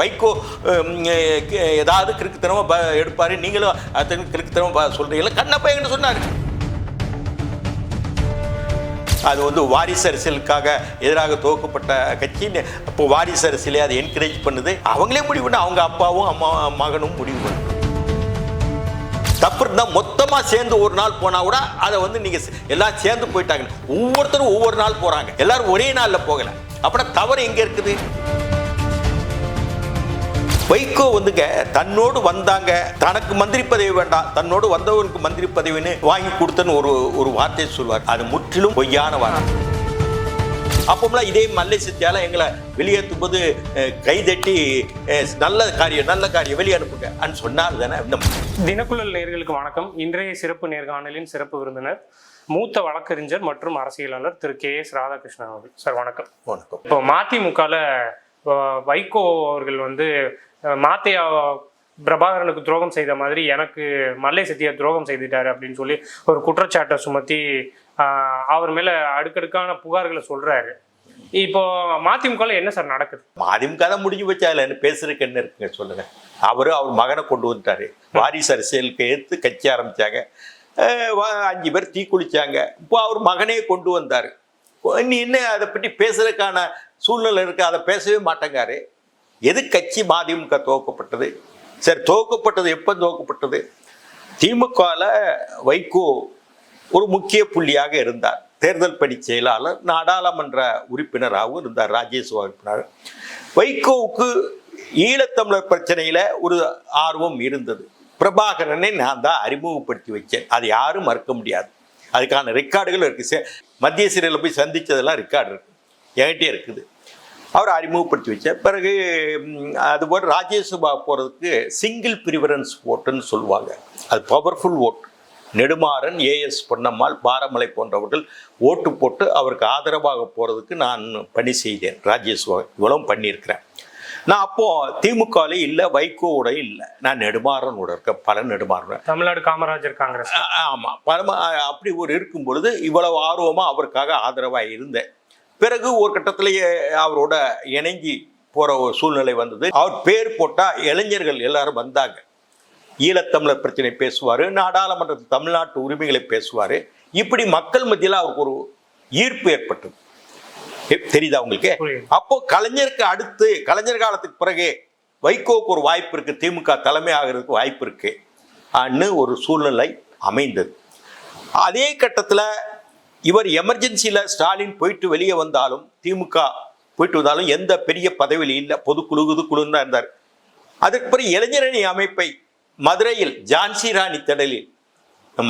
வைகோ ஏதாவது கிறுக்குத்தனமாக ப நீங்களும் அது கிறுக்குத்தனமா சொல்கிறீங்களா கண்ணப்பையன்னு சொன்னார். அது வந்து வாரிசு அரசியலுக்காக எதிராக துவக்கப்பட்ட கட்சின்னு அப்போ வாரிசு அரசியலே அதை என்கரேஜ் பண்ணுது. அவங்களே முடிவு பண்ண அவங்க அப்பாவும் அம்மா மகனும் முடிவு பண்ணு. தப்பு இருந்தால் மொத்தமாக சேர்ந்து ஒரு நாள் போனால் கூட அதை வந்து நீங்கள் எல்லாம் சேர்ந்து போயிட்டாங்க. ஒவ்வொருத்தரும் ஒவ்வொரு நாள் போகிறாங்க எல்லாரும் ஒரே நாளில் போகலை. அப்புறம் தவறு எங்கே இருக்குது? வைகோ வந்துங்க தன்னோடு வந்தாங்க. தனக்கு மந்திரி பதவி வேண்டாம். தன்னோடு வந்தவனுக்கு மந்திரி பதவின்னு வாங்கி கொடுத்தன்னு ஒரு ஒரு வார்த்தையை சொல்வார் அது முற்றிலும் பொய்யான வார்த்தை. அப்போம்லாம் இதே மல்லை சத்தியால எங்களை வெளியேற்றும் போது கைதட்டி நல்ல காரியம் நல்ல காரியம் வெளியே அனுப்புங்க சொன்னால் தானே. இந்த தினக்குழல் நேயர்களுக்கு வணக்கம். இன்றைய சிறப்பு நேர்காணலின் சிறப்பு விருந்தினர் மூத்த வழக்கறிஞர் மற்றும் அரசியலாளர் திரு கே எஸ் ராதாகிருஷ்ணன் அவர்கள். சார் வணக்கம். வணக்கம். இப்போ மதிமுகல அஹ், வைகோ அவர்கள் வந்து மாத்தையா பிரபாகரனுக்கு துரோகம் செய்த மாதிரி எனக்கு மல்லை சத்தியா துரோகம் செய்துட்டாரு அப்படின்னு சொல்லி ஒரு குற்றச்சாட்டை சுமத்தி அவர் மேல அடுக்கடுக்கான புகார்களை சொல்றாரு. இப்போ மதிமுக என்ன சார் நடக்குது? மதிமுக தான் முடிஞ்சு வச்சா அதில் என்ன பேசுறதுக்கு என்ன இருக்குங்க சொல்லுங்க. அவரு அவர் மகனை கொண்டு வந்துட்டாரு. வாரிசு அரசியலுக்கு எடுத்து கட்சி ஆரம்பிச்சாங்க. வா- அஞ்சு பேர் தீ குளிச்சாங்க இப்போ அவர் மகனே கொண்டு வந்தாரு. நீ என்ன அதை பற்றி பேசுறதுக்கான சூழ்நிலை இருக்கு? அதை பேசவே மாட்டேங்காரு. எது கட்சி மதிமுக துவக்கப்பட்டது? சரி துவக்கப்பட்டது எப்போ துவக்கப்பட்டது? திமுகவில் வைகோ ஒரு முக்கிய புள்ளியாக இருந்தார். தேர்தல் பணி செயலாளர் நாடாளுமன்ற உறுப்பினராகவும் இருந்தார் ராஜ்யசபா உறுப்பினர். வைகோவுக்கு ஈழத்தமிழர் பிரச்சனையில் ஒரு ஆர்வம் இருந்தது. பிரபாகரனை நான் தான் அறிமுகப்படுத்தி வச்சேன் அது யாரும் மறுக்க முடியாது. அதுக்கான ரெக்கார்டுகள் இருக்குது சே- மத்திய சிறையில் போய் சந்தித்ததெல்லாம் ரெக்கார்டு இருக்குது என்கிட்டே இருக்குது. அவர் அறிமுகப்படுத்தி வச்சார் பிறகு அதுபோல் ராஜ்யசபா போகிறதுக்கு சிங்கிள் ப்ரிஃபரன்ஸ் ஓட்டுன்னு சொல்லுவாங்க. அது powerful vote Nedumaran A S Ponnammal Paramalai போன்றவர்கள் ஓட்டு போட்டு அவருக்கு ஆதரவாக போகிறதுக்கு நான் பணி செய்தேன். ராஜ்யசபா இவ்வளவும் பண்ணியிருக்கிறேன். நான் அப்போ திமுகவில் இல்லை வைகோவோட இல்லை. நான் நெடுமாறனோட இருக்கேன். பல நெடுமாறன். தமிழ்நாடு காமராஜர் காங்கிரஸ். ஆ- ஆமா. பரம அப்படி ஒரு இருக்கும் பொழுது இவ்வளவு ஆர்வமா அவருக்காக ஆதரவா இருந்தேன். பிறகு ஒரு கட்டத்திலேயே அவரோட இணங்கி போற ஒரு சூழ்நிலை வந்தது. அவர் பேர் போட்டா இளைஞர்கள் எல்லாரும் வந்தாங்க. ஈழத்தமிழர் பிரச்சனை பேசுவாரு நாடாளுமன்றத்தில் தமிழ்நாட்டு உரிமைகளை பேசுவாரு. இப்படி மக்கள் மத்தியில் அவருக்கு ஒரு ஈர்ப்பு ஏற்பட்டது. தெரியுதா உங்களுக்கு. அப்போ கலைஞருக்கு அடுத்து கலைஞர் காலத்துக்கு பிறகு வைகோவுக்கு ஒரு வாய்ப்பு இருக்கு திமுக தலைமை ஆகிறதுக்கு வாய்ப்பு இருக்கு. அன்னு ஒரு சூழ்நிலை அமைந்தது. அதே கட்டத்தில் இவர் எமர்ஜென்சியில் ஸ்டாலின் போயிட்டு வெளியே வந்தாலும் திமுக போயிட்டு வந்தாலும் எந்த பெரிய பதவியில் இல்லை. பொதுக்குழு குழுன்னு தான் இருந்தார். அதற்கு பிறகு இளைஞரணி அமைப்பை மதுரையில் ஜான்சி ராணி திடலில்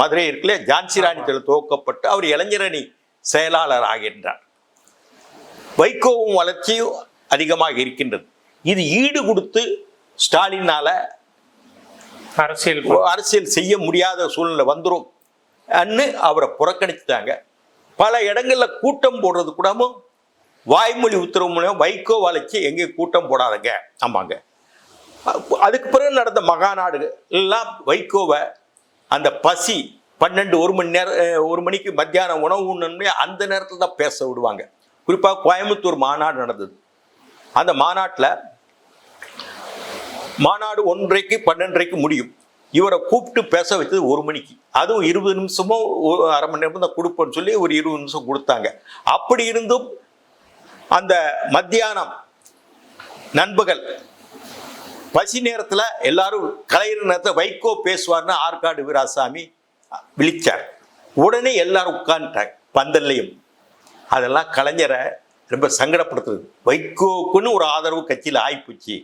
மதுரை இருக்குல்ல ஜான்சி ராணி திடல் துவக்கப்பட்டு அவர் இளைஞரணி செயலாளர் ஆகின்றார். வைகோவும் வளர்ச்சியும் அதிகமாக இருக்கின்றது. இது ஈடு கொடுத்து ஸ்டாலினால அரசியல் அரசியல் செய்ய முடியாத சூழ்நிலை வந்துரும். அன்னு அவரை புறக்கணிச்சுட்டாங்க. பல இடங்களில் கூட்டம் போடுறது கூடமும் வாய்மொழி உத்தரவு மூலம் வைகோ வளைச்சு எங்கேயும் கூட்டம் போடாதங்க ஆமாங்க. அதுக்கு பிறகு நடந்த மகாநாடு எல்லாம் வைகோவை அந்த பசி பன்னெண்டு ஒரு மணி நேரம் ஒரு மணிக்கு மத்தியானம் உணவு உண்ணணும்னே அந்த நேரத்தில் தான் பேச விடுவாங்க. குறிப்பாக கோயம்புத்தூர் மாநாடு நடந்தது. அந்த மாநாட்டில் மாநாடு ஒன்றைக்கு பன்னெண்டரைக்கு முடியும். இவரை கூப்பிட்டு பேச வச்சது ஒரு மணிக்கு. அதுவும் இருபது நிமிஷமோ ஒரு அரை மணி நேரம் தான் கொடுப்போன்னு சொல்லி ஒரு இருபது நிமிஷம் கொடுத்தாங்க. அப்படி இருந்தும் அந்த மத்தியானம் நண்பகல் பசி நேரத்தில் எல்லாரும் கலைஞர் நேரத்தில் வைகோ பேசுவார்னு ஆற்காடு வீராசாமி விழிச்சார். உடனே எல்லாரும் உட்காந்துட்டாங்க பந்தல்லையும். அதெல்லாம் கலைஞரை ரொம்ப சங்கடப்படுத்துது. வைகோக்குன்னு ஒரு ஆதரவு கட்சியில் ஆயிப்போச்சு.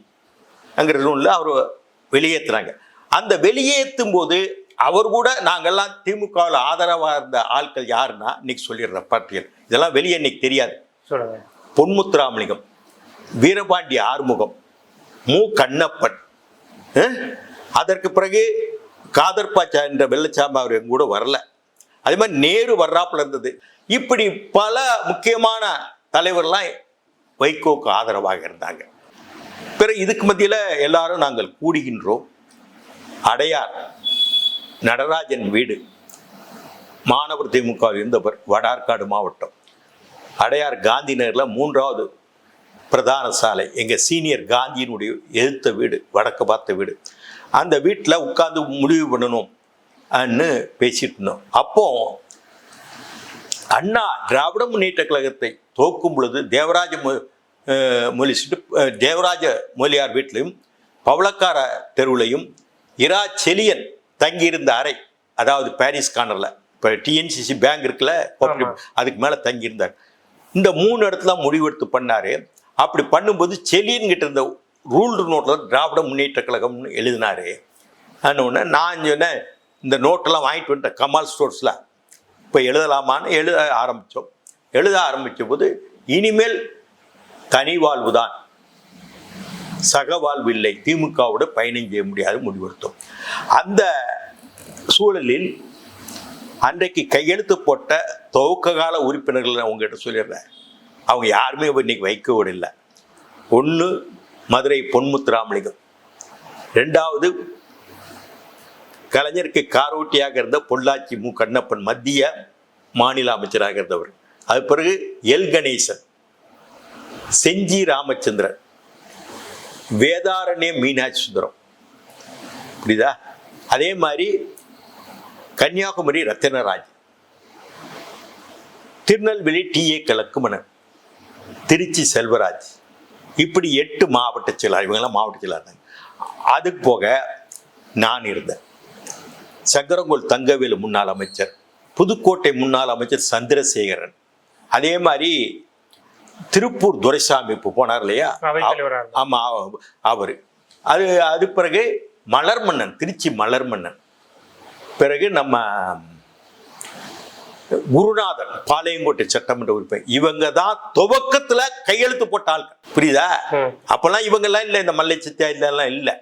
அங்கிறதுல அவர் வெளியேற்றுறாங்க அந்த வெளியேற்றும் போது அவர் கூட நாங்கெல்லாம் திமுகவில் ஆதரவாக இருந்த ஆட்கள் யாருன்னா இன்னைக்கு சொல்லிடுற பட்டியல். இதெல்லாம் வெளியே இன்னைக்கு தெரியாது. சொல்லுங்க. பொன்முத்துராமலிங்கம் வீரபாண்டி ஆறுமுகம் மு. கண்ணப்பன்? அதற்கு பிறகு காதர் பாச்சா என்ற வெள்ளச்சாமி அவர் எங்க கூட வரல. அதே மாதிரி நேரு வர்றாப்புல இருந்தது. இப்படி பல முக்கியமான தலைவர்லாம் வைகோக்கு ஆதரவாக இருந்தாங்க. பிறகு இதுக்கு மத்தியில் எல்லாரும் நாங்கள் கூடுகின்றோம். அடையார் நடராஜன் வீடு. மாணவர் திமுக இருந்தவர் வடார்காடு மாவட்டம். அடையார் காந்தி நகரில் மூன்றாவது பிரதான சாலை. எங்கள் சீனியர் காந்தியினுடைய எதிர்த்த வீடு வடக்கு பார்த்த வீடு. அந்த வீட்டில் உட்காந்து முடிவு பண்ணணும் ன்னு பேசிட்டு இருந்தோம். அப்போ அண்ணா திராவிட முன்னேற்ற கழகத்தை தோக்கும் பொழுது தேவராஜ மொ- மொழி தேவராஜ மொழியார் வீட்டிலையும் பவளக்கார தெருவிலையும் இரா செலியன் தங்கியிருந்த அறை அதாவது பாரிஸ் கார்னரில். இப்போ டிஎன்சிசி பேங்க் இருக்குல்ல. அதுக்கு மேலே தங்கியிருந்தார். இந்த மூணு இடத்துல முடிவெடுத்து பண்ணாரு. அப்படி பண்ணும்போது செலியன் கிட்ட இருந்த ரூல்டு நோட்டில் திராவிட முன்னேற்ற கழகம்னு எழுதினாரு. உடனே நான் சொன்னேன் இந்த நோட்டெல்லாம் வாங்கிட்டு வந்துட்டேன் கமால் ஸ்டோர்ஸில் இப்போ எழுதலாமான்னு எழுத ஆரம்பித்தோம் எழுத ஆரம்பித்த போது இனிமேல் தனி வாழ்வு தான் சகவாழ்வில்லை திமுகவோட பயணம் செய்ய முடியாது முடிவெடுத்தோம். அந்த சூழலில் அன்றைக்கு கையெழுத்து போட்ட துவக்க கால உறுப்பினர்கள் நான் உங்ககிட்ட சொல்லிடுறேன். அவங்க யாருமே இன்னைக்கு வைக்கோடு இல்லை ஒன்று மதுரை பொன்முத்துராமலிங்கம். ரெண்டாவது கலைஞருக்கு காரோட்டியாக இருந்த பொள்ளாச்சி மு. கண்ணப்பன் மத்திய மாநில அமைச்சராக இருந்தவர். அது பிறகு எல். கணேசன் செஞ்சி ராமச்சந்திரன். வேதாரண்யம் மீனாட்சி சுந்தரம் புரியுதா? அதே மாதிரி Kanyakumari Rathinaraj. Tirunelveli T A Kalakkumanan Trichy Selvaraj. இப்படி எட்டு மாவட்ட செயலாளர் இவங்கெல்லாம் மாவட்ட செயலாளர். அதுக்கு போக நான் இருந்தேன். சங்கரங்கோல் தங்கவேலு முன்னாள் அமைச்சர் புதுக்கோட்டை முன்னாள் அமைச்சர் சந்திரசேகரன். அதே மாதிரி திருப்பூர் துரைசாமி இப்போ போனார் இல்லையா. ஆமா அவர். அது அது பிறகு மலர்மன்னன் திருச்சி மலர்மன்னன். பிறகு நம்ம குருநாதன் பாளையங்கோட்டை சட்டமன்ற உறுப்பினர். இவங்க தான் துவக்கத்துல கையெழுத்து போட்ட ஆட்கள் புரியுதா. அப்பெல்லாம் இவங்கெல்லாம் இல்லை இந்த மல்லை சித்தியா இதெல்லாம் இல்லை.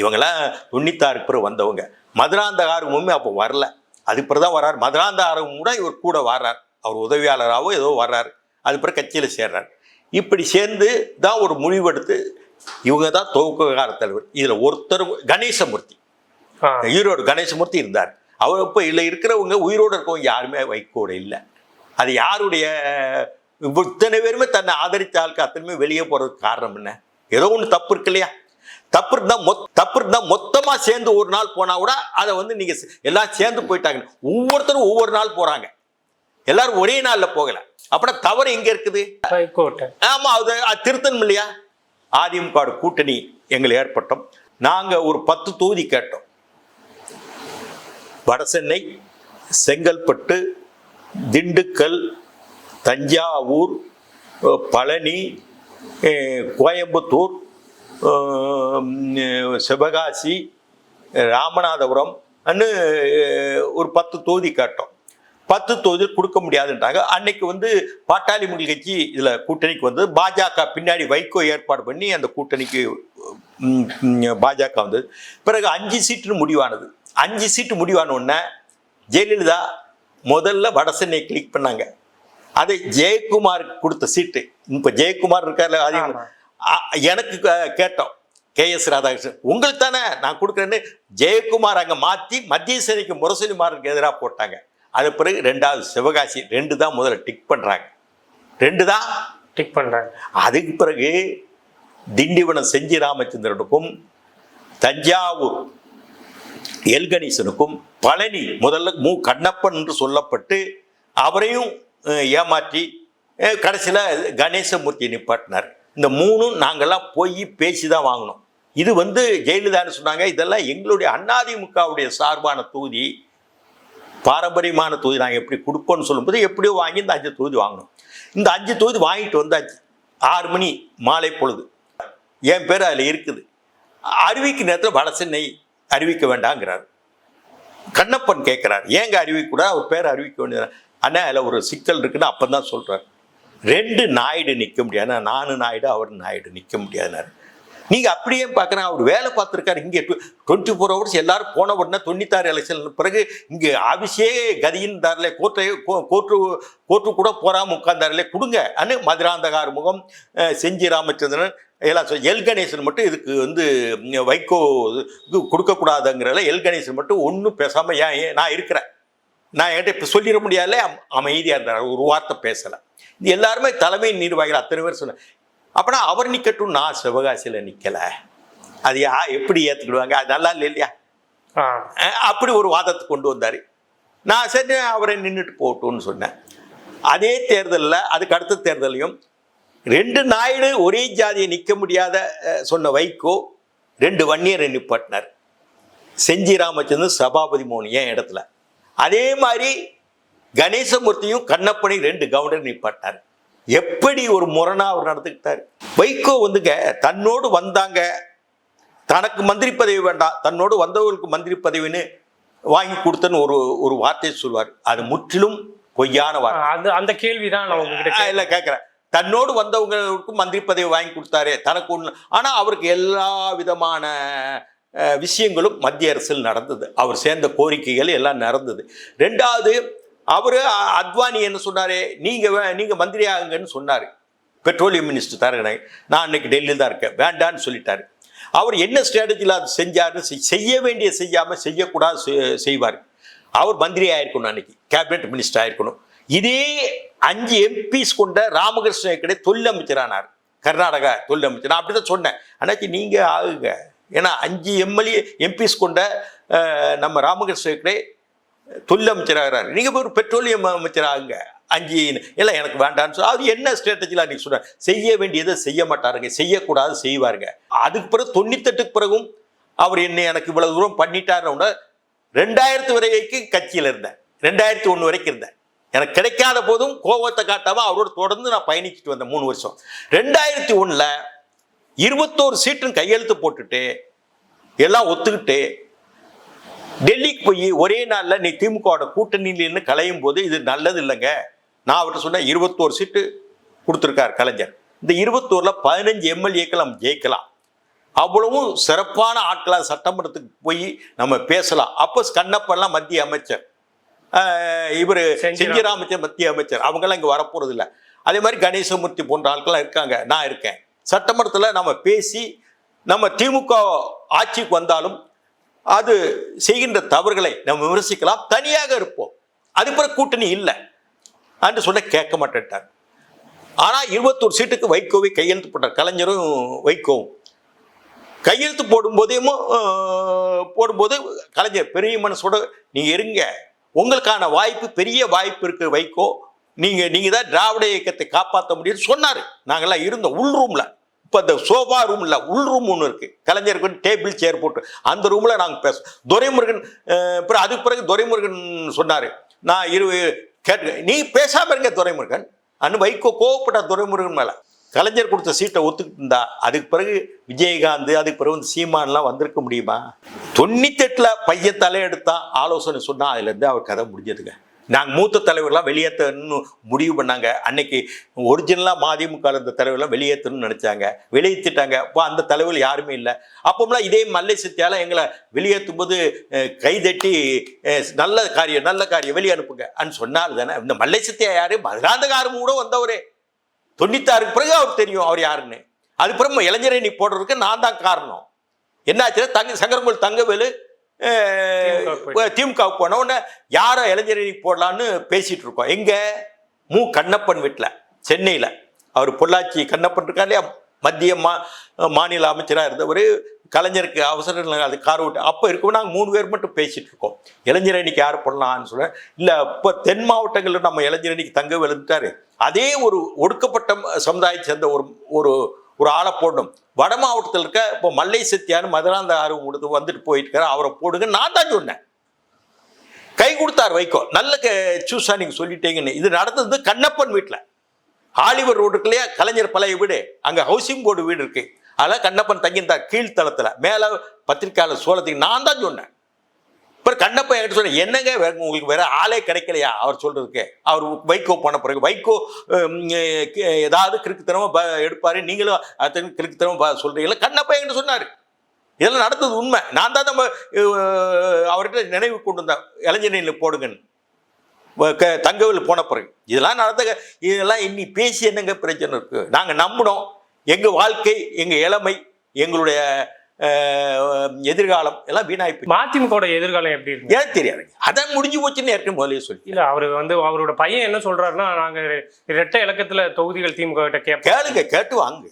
இவங்கெல்லாம் தொண்ணூத்தாறு பிறகு வந்தவங்க. மதுராந்த ஆர்வமுமே அப்போ வரல. அது பிறகு தான் வர்றார் மதுராந்த ஆர்வம் கூட இவர் கூட வர்றார். அவர் உதவியாளராகவோ ஏதோ வர்றார். அது பிறகு கட்சியில் சேர்றார். இப்படி சேர்ந்து தான் ஒரு முடிவெடுத்து இவங்க தான் துவக்க கால தலைவர். இதில் ஒருத்தர் கணேசமூர்த்தி. ஈரோடு கணேசமூர்த்தி இருந்தார். அவர் இப்போ இல்லை இருக்கிறவங்க உயிரோடு இருக்கவங்க யாருமே வைக்கோட இல்லை. அது யாருடைய இத்தனை பேருமே தன்னை ஆதரித்த ஆளுக்கு அத்தனையுமே வெளியே போகிறதுக்கு காரணம் என்ன? ஏதோ ஒன்று தப்பு இருக்கு இல்லையா? தப்பு இருந்தா மொத் தப்பு இருந்தா மொத்தமா சேர்ந்து ஒரு நாள் போனா கூட அதை வந்து நீங்க செ- எல்லாம் சேர்ந்து போயிட்டாங்க. ஒவ்வொருத்தரும் ஒவ்வொரு நாள் போறாங்க. எல்லாரும் ஒரே நாள்ல போகல. அப்படின்னா தவறு எங்க இருக்குது? ஆமா அது திருத்தணும் இல்லையா? அதிமுக கூட்டணி எங்களை ஏற்பட்டோம். நாங்க ஒரு பத்து தொகுதி கேட்டோம். வடசென்னை செங்கல்பட்டு திண்டுக்கல் தஞ்சாவூர் பழனி கோயம்புத்தூர் சிவகாசி ராமநாதபுரம் ஒரு பத்து தொகுதி கேட்டோம். பத்து தொகுதி கொடுக்க முடியாதுன்றாங்க. அன்னைக்கு வந்து பாட்டாளி மக்கள் கட்சி இதில் கூட்டணிக்கு வந்து பாஜக பின்னாடி வைகோ ஏற்பாடு பண்ணி அந்த கூட்டணிக்கு பாஜக வந்தது. பிறகு அஞ்சு சீட்டுன்னு முடிவானது. அஞ்சு சீட்டு முடிவான உடனே ஜெயலலிதா முதல்ல வடசென்னை கிளிக் பண்ணாங்க. அதை ஜெயக்குமாருக்கு கொடுத்த சீட்டு. இப்போ ஜெயக்குமார் இருக்கார்ல அது ஆமா. அ- எனக்கு கேட்டோம். கே எஸ் ராதாகிருஷ்ணன் உங்களுக்கு தானே நான் கொடுக்குறேன்னு ஜெயக்குமார் அங்கே மாற்றி மத்திய சேனைக்கு முரசொலிமாருக்கு எதிராக போட்டாங்க. அது பிறகு ரெண்டாவது சிவகாசி ரெண்டு தான் முதல்ல டிக் பண்ணுறாங்க ரெண்டு தான் டிக் பண்றாங்க. அதுக்கு பிறகு திண்டிவனம் செஞ்சி ராமச்சந்திரனுக்கும் தஞ்சாவூர் எல் கணேசனுக்கும் பழனி முதல்ல மு கண்ணப்பன் என்று சொல்லப்பட்டு அவரையும் ஏமாற்றி கடைசியில் கணேசமூர்த்தியை நிப்பாட்டினார். இந்த மூணும் நாங்கள்லாம் போய் பேசி தான் வாங்கினோம் இது வந்து ஜெயலலிதான்னு சொன்னாங்க. இதெல்லாம் எங்களுடைய அதிமுகவுடைய சார்பான தொகுதி. பாரம்பரியமான தொகுதி நாங்கள் எப்படி கொடுப்போம்னு சொல்லும்போது எப்படியோ வாங்கி இந்த அஞ்சு தொகுதி வாங்கினோம் இந்த அஞ்சு தொகுதி வாங்கிட்டு வந்தாச்சு. ஆறு மணி மாலை பொழுது. என் பேர் அதில் இருக்குது. அறிவிக்க நேரத்தில் வடசென்னை அறிவிக்க வேண்டாங்கிறார். கண்ணப்பன் கேட்குறார் ஏங்க அறிவிக்கூடாது கூட? அவர் பேர் அறிவிக்க வேண்டியது அண்ணா அதில் ஒரு சிக்கல் இருக்குன்னு அப்போ தான் சொல்கிறார் ரெண்டு நாயுடு நிற்க முடியாது. நானும் நாயுடு அவர் நாயுடு நிற்க முடியாதுனாரு நீங்கள் அப்படியே பார்க்குறேன் அவர் வேலை பார்த்துருக்காரு. இங்கே டுவெண்ட்டி ஃபோர் ஹவர்ஸ் எல்லாரும் போன உடனே தொண்ணூத்தாறு எலெக்ஷன் பிறகு இங்கே ஆஃபீஸே கதியின் தரல கோர்ட்டை கோர்ட்டு கோர்ட்டு கூட போகாமல் உட்கார்ந்தாரில்ல கொடுங்க. அனு மதுராந்தகார் முகம் செஞ்சி ராமச்சந்திரன் எல்லாம் சொல் எல் கணேசன் மட்டும் இதுக்கு வந்து வைகோ இது கொடுக்கக்கூடாதுங்கிறதுல எல் கணேசன் மட்டும் ஒன்றும் பேசாமல் ஏன் ஏன் நான் இருக்கிறேன். நான் என்கிட்ட இப்போ சொல்லிட முடியாதுல அமைதியாக இருந்தார் ஒரு வார்த்தை பேசலை. இது எல்லாருமே தலைமை நிர்வாகிகள் அத்தனை பேர் சொன்னேன் அப்பனா அவர் நிக்கட்டும் நான் சிவகாசியில் நிக்கல. அது யா எப்படி ஏத்துக்கிடுவாங்க? அது நல்லா இல்லை இல்லையா? அப்படி ஒரு வாதத்தை கொண்டு வந்தார். நான் சரி அவரை நின்றுட்டு போகட்டும்னு சொன்னேன். அதே தேர்தலில் அதுக்கு அடுத்த தேர்தலையும் ரெண்டு நாயுடு ஒரே ஜாதியை நிற்க முடியாத சொன்ன வைகோ ரெண்டு வன்னியரை நிப்பாட்டினார். செஞ்சி ராமச்சந்திரன் சபாபதி மோகன் என் இடத்துல? அதே மாதிரி கணேசமூர்த்தியும் கண்ணப்பனை ரெண்டு கவுண்டர் நிப்பாட்டினார். எப்படி ஒரு முரணா அவர் நடந்துக்கிட்டார்? வைகோ வந்துங்க தன்னோடு வந்தாங்க. தனக்கு மந்திரி பதவி வேண்டாம் தன்னோடு வந்தவர்களுக்கு மந்திரி பதவின்னு வாங்கி கொடுத்தன்னு ஒரு ஒரு வார்த்தையை சொல்வார் அது முற்றிலும் பொய்யான வார்த்தை. அது அந்த நான் உங்ககிட்ட ஆ, கேட்டேன். இல்ல கேட்குறேன் தன்னோடு வந்தவங்களுக்கு மந்திரி பதவி வாங்கி கொடுத்தாரு தனக்கு ஒன்று ஆனால் அவருக்கு எல்லா விதமான விஷயங்களும் மத்திய அரசில் நடந்தது. அவர் சேர்ந்த கோரிக்கைகள் எல்லாம் நடந்தது. ரெண்டாவது அவர் அத்வானி என்ன சொன்னார்? நீங்கள் வே- மந்திரி ஆகுங்கன்னு சொன்னார். பெட்ரோலியம் மினிஸ்டர் தரகனை நான் அன்னைக்கு டெல்லியில் தான் இருக்கேன். வேண்டான்னு சொல்லிட்டாரு. அவர் என்ன ஸ்ட்ராட்டஜியில் அது செஞ்சாருன்னு செய்- செய்ய வேண்டிய செய்யாமல் செய்யக்கூடாது செய்வார். அவர் மந்திரி ஆயிருக்கணும் அன்னைக்கு. கேபினெட் மினிஸ்டர் ஆயிருக்கணும். இதே அஞ்சு எம்பிஸ் கொண்ட ராமகிருஷ்ண ஹெக்கடே தொழில் அமைச்சரானார் கர்நாடகா தொழில் அமைச்சர் நான் அப்படி தான் சொன்னேன். அன்னைக்கு நீங்கள் ஆகுங்க. ஏன்னா அஞ்சு எம்எல்ஏ எம்பிஸ் கொண்ட நம்ம ராமகிருஷ்ண ஹெக்கடே தொழில் அமைச்சராகிறார் நீங்கள் ஒரு பெட்ரோலியம் அமைச்சராகுங்க அஞ்சு இல்லை எனக்கு வேண்டாம்னு சொல்லி அது என்ன ஸ்ட்ராட்டஜிலாம் நீங்கள் சொல்கிறார் செய்ய வேண்டியதை செய்ய மாட்டாருங்க. செய்யக்கூடாது செய்வாருங்க. அதுக்கு பிறகு தொண்ணூத்தெட்டுக்கு பிறகும் அவர் என்ன எனக்கு இவ்வளவு தூரம் பண்ணிட்டாருன்னா ரெண்டாயிரத்து வரைக்கும் கட்சியில் இருந்தேன். ரெண்டாயிரத்தி ஒன்று வரைக்கும் இருந்தேன். எனக்கு கிடைக்காத போதும் கோபத்தை காட்டாமல் அவரோட தொடர்ந்து நான் பயணிச்சுட்டு வந்தேன் மூணு வருஷம். ரெண்டாயிரத்தி ஒன்றில் இருபத்தோரு சீட்டும் கையெழுத்து போட்டுட்டு எல்லாம் ஒத்துக்கிட்டு டெல்லிக்கு போய் ஒரே நாளில் நீ திமுகவோட கூட்டணியிலிருந்து கலையும் போது இது நல்லது இல்லைங்க. நான் அவர்கிட்ட சொன்னேன் இருபத்தோரு சீட்டு கொடுத்துருக்கார் கலைஞர். இந்த இருபத்தோரில் பதினஞ்சு எம்எல்ஏக்கள் நம்ம ஜெயிக்கலாம். அவ்வளவும் சிறப்பான ஆட்களாக சட்டமன்றத்துக்கு போய் நம்ம பேசலாம். அப்போ கண்ணப்பெல்லாம் மத்திய அமைச்சர். இவர் செஞ்சி செஞ்சி ராமச்சந்திரன் மத்திய அமைச்சர். அவங்கெல்லாம் இங்கே வரப்போறது இல்ல அதே மாதிரி கணேசமூர்த்தி போன்ற ஆட்கள்லாம் இருக்காங்க. நான் இருக்கேன். சட்டமன்றத்தில் நம்ம பேசி நம்ம திமுக ஆட்சிக்கு வந்தாலும் அது செய்கின்ற தவறுகளை நம்ம விமர்சிக்கலாம். தனியாக இருப்போம். அது பிறகு கூட்டணி இல்லை. என்று சொல்ல கேட்க மாட்டேன்ட்டார். ஆனால் இருபத்தோரு சீட்டுக்கு வைகோவை கையெழுத்து போட்டார். கலைஞரும் வைகோவும். கையெழுத்து போடும்போதேயும் போடும்போது கலைஞர் பெரிய மனசோட நீங்கள் இருங்க. உங்களுக்கான வாய்ப்பு பெரிய வாய்ப்பு இருக்கு வைகோ. நீங்கள் நீங்கள் தான் திராவிட இயக்கத்தை காப்பாற்ற முடியும்னு சொன்னார். நாங்கள்லாம் இருந்தோம். உள் ரூமில் இப்போ அந்த சோஃபா ரூம் இல்லை உள் ரூம் ஒன்று இருக்குது கலைஞருக்கு டேபிள் சேர் போட்டு. அந்த ரூமில் நாங்கள் பேசுவோம். துரைமுருகன் பிறகு அப்புறம் அதுக்கு பிறகு துரைமுருகன் சொன்னார். நான் இரு கேட்டு நீ பேசாமல் இருங்க துரைமுருகன். அன்னு வைகோ கோவப்பட்ட துரைமுருகன் மேலே. கலைஞர் கொடுத்த சீட்டை ஒத்துக்கிட்டு இருந்தா அதுக்கு பிறகு விஜயகாந்த் அதுக்கு பிறகு வந்து சீமான்லாம் வந்திருக்க முடியுமா? தொண்ணூத்தெட்டில் பையன் தலையெடுத்தான் ஆலோசனை சொன்னால் அதுலேருந்து அவர் கதை முடிஞ்சதுங்க. நாங்கள் மூத்த தலைவர்லாம் வெளியேற்றணும்னு முடிவு பண்ணாங்க. அன்னைக்கு ஒரிஜினலாக மதிமுக இருந்த தலைவர்லாம் வெளியேற்றணும்னு நினச்சாங்க. வெளியேற்றிட்டாங்க இப்போ அந்த தலைவர் யாருமே இல்லை. அப்போம்லாம் இதே மல்லை சத்தியால எங்களை வெளியேற்றும் போது கைதட்டி நல்ல காரியம் நல்ல காரியம் வெளியே அனுப்புங்க அன்னு சொன்னால் தானே. இந்த மல்லை சத்தியா யாரு? மதுராந்தகாரம் கூட வந்தவரே. தொண்ணூத்தாறுக்கு பிறகு அவர் தெரியும் அவர் யாருன்னு. அதுக்கப்புறம் இளைஞரணி போடுறதுக்கு நான் தான் காரணம். என்னாச்சுன்னா தங்க சங்கரங்கோல் தங்கவேலு திமுகவுக்கு திமுக போன உடனே யாரை இளைஞரணிக்கு போடலான்னு பேசிட்டு இருக்கோம். எங்க? மு. கண்ணப்பன் வீட்டில் சென்னையில். அவர் பொள்ளாச்சி கண்ணப்பன் இருக்கா இல்லையா? மத்திய மா மாநில அமைச்சராக இருந்தவர். கலைஞருக்கு அவசர அது கார் விட்டு அப்போ இருக்கவும் நாங்கள் மூணு பேர் மட்டும் பேசிட்டு இருக்கோம். இளைஞரணிக்கு யார் போடலாம்னு சொல்ல இல்லை இப்போ தென் மாவட்டங்களில் நம்ம இளைஞரணிக்கு தங்க விழுந்துட்டாரு. அதே ஒரு ஒடுக்கப்பட்ட சமுதாயத்தை சேர்ந்த ஒரு ஒரு ஒரு ஆளை போடணும். வட மாவட்டத்தில் இருக்க இப்போ மல்லை சத்தியான்னு மதுராந்த ஆறு கொடுத்து வந்துட்டு போயிட்டு அவரை போடுங்க. நான் தான் சொன்னேன். கை கொடுத்தார் வைகோ. நல்ல சூஸா நீங்க சொல்லிட்டீங்கன்னு. இது நடந்தது கண்ணப்பன் வீட்டில் ஆலிவர் ரோடுக்குள்ளேயே கலைஞர் பழைய வீடு. அங்கே ஹவுசிங் போர்டு வீடு இருக்கு. அதெல்லாம் கண்ணப்பன் தங்கியிருந்தார் கீழ்த்தளத்தில். மேலே பத்திரிக்கையாளர் சோழத்துக்கு நான் தான் சொன்னேன். இப்போ கண்ணப்ப என்கிட்ட சொன்னேன் என்னங்க உங்களுக்கு வேற ஆளே கிடைக்கலையா? அவர் சொல்றதுக்கு. அவர் வைகோ போன பிறகு வைகோ ஏதாவது கிறுக்குத்தனமா ப- எடுப்பாரு நீங்களும் அத்தனை கிறுக்குத்தனமா ப- சொல்றீங்களா? கண்ணப்பன் என்கிட்ட சொன்னார். இதெல்லாம் நடந்தது உண்மை. நான் தான் நம்ம அவர்கிட்ட நினைவு கொண்டு வந்தேன். இளைஞனில் போடுங்கன்னு. க- தங்கவில் போன பிறகு. இதெல்லாம் நடந்த இதெல்லாம் இன்னி பேசி என்னங்க பிரச்சனை இருக்கு? நாங்கள் நம்பினோம். எங்கள் வாழ்க்கை எங்கள் இளமை எங்களுடைய எதிர்காலம் எல்லாம் வீணாகி போய் மதிமுகவோட எதிர்காலம் எப்படி இருக்கு? எனக்கு தெரியாது. அதான் முடிஞ்சு போச்சுன்னு ஏற்கனவே முதலே சொல்லி இல்ல அவரு வந்து அவரோட பையன் என்ன சொல்றாருன்னா நாங்க இரட்டை இலக்கத்துல தொகுதிகள் திமுக கிட்ட கேட்போம் கேளுங்க கேட்டு வாங்க.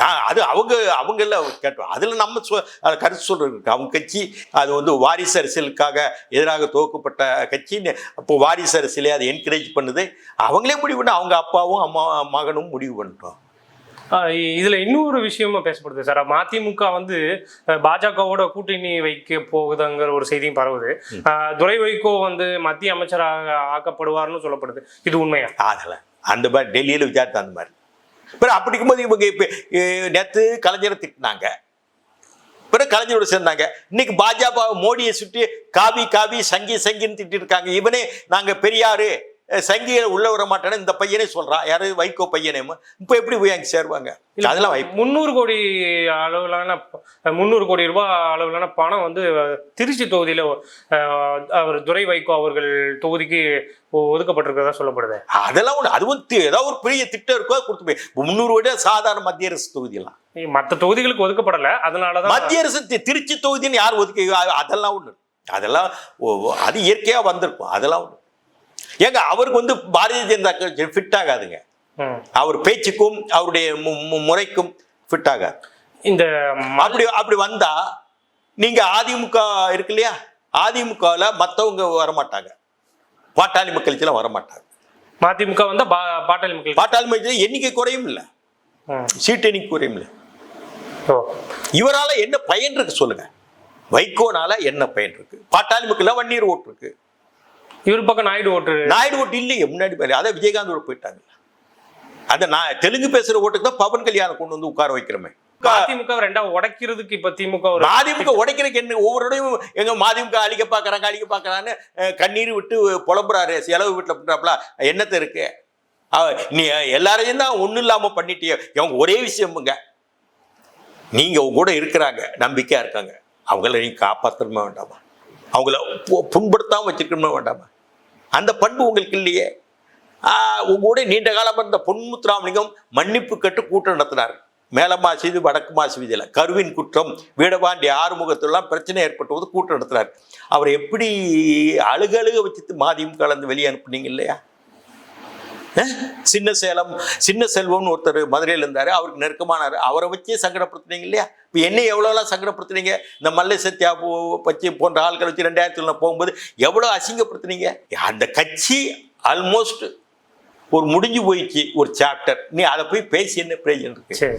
நான் அது அவங்க அவங்கள கேட்டோம் அதில் நம்ம சொ கருத்து இருக்கு. அவங்க கட்சி அது வந்து வாரிசு அரசியலுக்காக எதிராக துவக்கப்பட்ட கட்சின்னு அப்போ வாரிசு அரசியலே அதை என்கரேஜ் பண்ணுது. அவங்களே முடிவு பண்ண அவங்க அப்பாவும் அம்மா மகனும் முடிவு பண்ணிட்டோம். இதுல இன்னொரு விஷயமும் பேசப்படுது. சார் மதிமுக வந்து பாஜகவோட கூட்டணி வைக்க போகுதுங்கிற ஒரு செய்தியும் பரவுது. துரை வைகோ வந்து மத்திய அமைச்சராக ஆக்கப்படுவார்னு சொல்லப்படுது. இது உண்மையா? அதெல்லாம் அந்த மாதிரி டெல்லியில் விசாரித்த அந்த மாதிரி. பிறகு அப்படி இருக்கும்போது இவங்க இப்போ நேற்று கலைஞரை திட்டினாங்க. பிறகு கலைஞரோட சேர்ந்தாங்க. இன்னைக்கு பாஜக மோடியை சுற்றி காவி காவி சங்கி சங்கின்னு திட்டிட்டு இருக்காங்க இவனே நாங்க பெரியாரு. சங்கியை உள்ள விட மாட்டேன்னு இந்த பையனே சொல்றான் யாரு? வைகோ பையனே இப்போ எப்படி போய் அங்கே சேருவாங்க அதெல்லாம் முந்நூறு கோடி அளவிலான முந்நூறு கோடி ரூபாய் அளவிலான பணம் வந்து திருச்சி தொகுதியில அவர் துரை வைகோ அவர்கள் தொகுதிக்கு ஒதுக்கப்பட்டிருக்கிறதா சொல்லப்படுது. அதெல்லாம் ஒன்று அதுவும் ஏதாவது ஒரு பெரிய திட்டம் இருக்கோ கொடுத்து போய். முந்நூறு விட சாதாரண மத்திய அரசு தொகுதியெல்லாம். மற்ற தொகுதிகளுக்கு ஒதுக்கப்படல. அதனாலதான் மத்திய அரசு திருச்சி தொகுதின்னு யார் ஒதுக்கி அதெல்லாம் ஒண்ணு. அதெல்லாம் அது இயற்கையா வந்திருக்கும். அதெல்லாம் ஒண்ணு. ஏங்க அவருக்கு வந்து பாரதிய ஜனதா கட்சி ஃபிட் ஆகாதுங்க. அவர் பேச்சுக்கும் அவருடைய முறைக்கும் ஃபிட் ஆகாது. இந்த அப்படி அப்படி வந்தா நீங்க அதிமுக இருக்கு இல்லையா? அதிமுகவில் மற்றவங்க வரமாட்டாங்க. பாட்டாளி மக்கள் கட்சியெல்லாம் வரமாட்டாங்க. மதிமுக வந்து பாட்டாளி மக்கள் பாட்டாளி மக்கள் எண்ணிக்கை குறையும் இல்லை. ம். சீட்டு எண்ணிக்கை குறையும் இல்லை. இவரால என்ன பயன் இருக்கு சொல்லுங்க. வைகோனால என்ன பயன் இருக்கு? பாட்டாளி மக்கள் வன்னீர் ஓட்டு இருக்கு. இவர் பக்கம் நாயுடு ஓட்டு. நாயுடு ஓட்டு இல்லையே முன்னாடி. அதான் விஜயகாந்த் ஓட்டு போயிட்டாங்க. அதை நான் தெலுங்கு பேசுற ஓட்டுக்கு தான் பவன் கல்யாணம் கொண்டு வந்து உட்கார வைக்கிறோமே. மதிமுக ரெண்டா உடைக்கிறதுக்கு இப்ப திமுக ஒரு மதிமுக உடைக்கிறதுக்கு என்ன ஒவ்வொருடையும் எங்க மதிமுக அழிக்க பாக்குறாங்க அழிக்க பாக்குறான்னு கண்ணீர் விட்டு புலம்புறாரு செலவு வீட்டுல பண்றாப்புல என்னத்த இருக்கு? நீ எல்லாரையும் தான் ஒண்ணும் இல்லாம பண்ணிட்டிய. அவங்க ஒரே விஷயமுங்க. நீங்க உங்க கூட இருக்கிறாங்க நம்பிக்கையா இருக்காங்க. அவங்கள நீங்க காப்பாற்றணுமா வேண்டாமா? அவங்கள பு- புண்படுத்தாம வச்சிருக்கணுமா வேண்டாமா? அந்த பண்பு உங்களுக்கு இல்லையே. உங்களோட நீண்ட காலமாக இருந்த பொன்முத்துராமலிங்கம் மன்னிப்பு கட்டு கூட்டம் நடத்தினார். மேலமா செய்து வடக்குமா செய்தியில் கருவின் குற்றம் வீடபாண்டி ஆறுமுகத்திலாம் பிரச்சனை ஏற்பட்ட போது கூட்டம் நடத்தினார். அவரை எப்படி அழுக அழுக மாதியம் கலந்து வெளியே அனுப்புனீங்க இல்லையா? சின்ன சேலம் சின்ன செல்வம்னு ஒருத்தர் மதுரையில் இருந்தார். அவருக்கு நெருக்கமானார். அவரை வச்சே சங்கடப்படுத்துனீங்க இல்லையா? இப்போ என்ன எவ்வளோலாம் சங்கடப்படுத்துனீங்க? இந்த மல்லை சத்யா பூ- போன்ற ஆட்களை வச்சு ரெண்டாயிரத்துல போகும்போது எவ்வளோ அசிங்கப்படுத்துனீங்க? அந்த கட்சி ஆல்மோஸ்ட் ஒரு முடிஞ்சு போயிடுச்சு ஒரு சாப்டர் நீ அதை போய் பேசி என்ன பிரயோஜனம் இருக்கு? சரி.